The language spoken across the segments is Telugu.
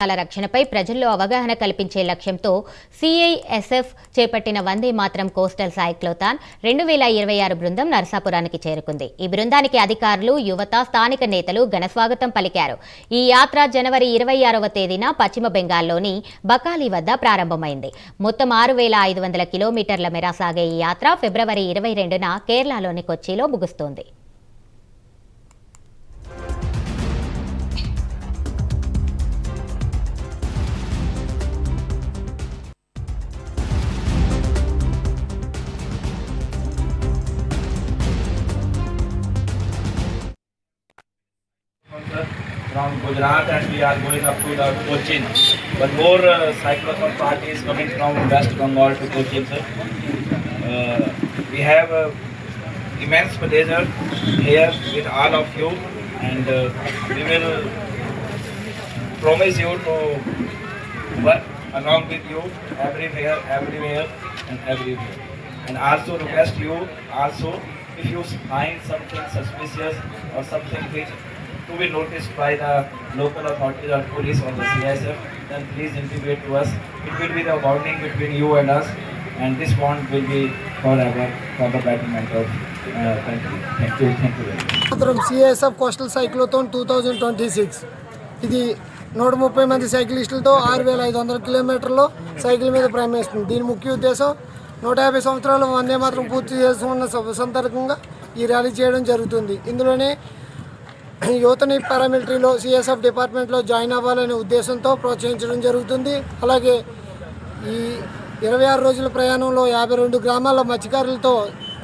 ప్రాణాల రక్షణపై ప్రజల్లో అవగాహన కల్పించే లక్ష్యంతో సిఐఎస్ఎఫ్ చేపట్టిన వందే మాత్రం కోస్టల్ సాయిక్లోతాన్ రెండు వేల ఇరవై ఆరు బృందం నరసాపురానికి చేరుకుంది. ఈ బృందానికి అధికారులు యువత స్థానిక నేతలు ఘనస్వాగతం పలికారు. ఈ యాత్ర జనవరి ఇరవై ఆరవ తేదీన పశ్చిమ బెంగాల్లోని బకాలి వద్ద ప్రారంభమైంది. మొత్తం ఆరు వేల ఐదు వందల కిలోమీటర్ల మేర సాగే ఈ యాత్ర ఫిబ్రవరి ఇరవై రెండున కేరళలోని కొచ్చిలో ముగుస్తోంది. From Gujarat and we are going up to the Cochin. But more uh, cyclone party is coming from West Bengal to Cochin, sir. Uh, we have uh, immense pleasure here with all of you and uh, we will promise you to work along with you everywhere, everywhere and everywhere. And also request you also if you find something suspicious or something which to be noticed by the local authorities or police or the CSF, then please integrate to us. It will be the bonding between you and us, and this bond will be forever for the betterment of uh, country. Thank you, thank you very much. మాత్రం CSF coastal cyclothon two thousand twenty six ఇది నూట ముప్పై మంది సైకిలిస్టులతో ఆరు వేల ఐదు వందల కిలోమీటర్లు సైకిల్ మీద ప్రయాణిస్తుంది దీని ముఖ్య ఉద్దేశం నూట యాభై సంవత్సరాలు వందే మాత్రం పూర్తి చేసుకున్న సందర్భంగా ఈ ర్యాలీ చేయడం జరుగుతుంది ఇందులోనే యువతని పారామిలిటరీలో సిఎస్ఎఫ్ డిపార్ట్మెంట్లో జాయిన్ అవ్వాలనే ఉద్దేశంతో ప్రోత్సహించడం జరుగుతుంది. అలాగే ఈ ఇరవై ఆరు రోజుల ప్రయాణంలో యాభై రెండు గ్రామాల మత్స్యకారులతో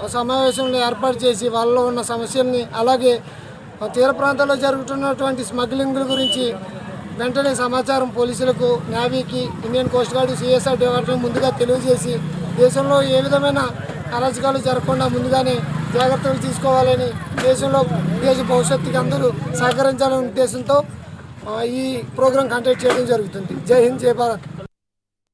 సమావేశంలో ఏర్పాటు చేసి వాళ్ళలో ఉన్న సమస్యల్ని అలాగే తీర ప్రాంతాల్లో జరుగుతున్నటువంటి స్మగ్లింగ్ల గురించి వెంటనే సమాచారం పోలీసులకు నేవీకి Indian coast guard CSR department ముందుగా తెలియజేసి దేశంలో ఏ విధమైన అరాచకాలు జరగకుండా ముందుగానే జాగ్రత్తలు తీసుకోవాలని దేశంలో దేశ భవిష్యత్తుకి అందరూ సహకరించాలనే ఉద్దేశంతో ఈ ప్రోగ్రాం కండక్ట్ చేయడం జరుగుతుంది. జై హింద్ జై భారత్.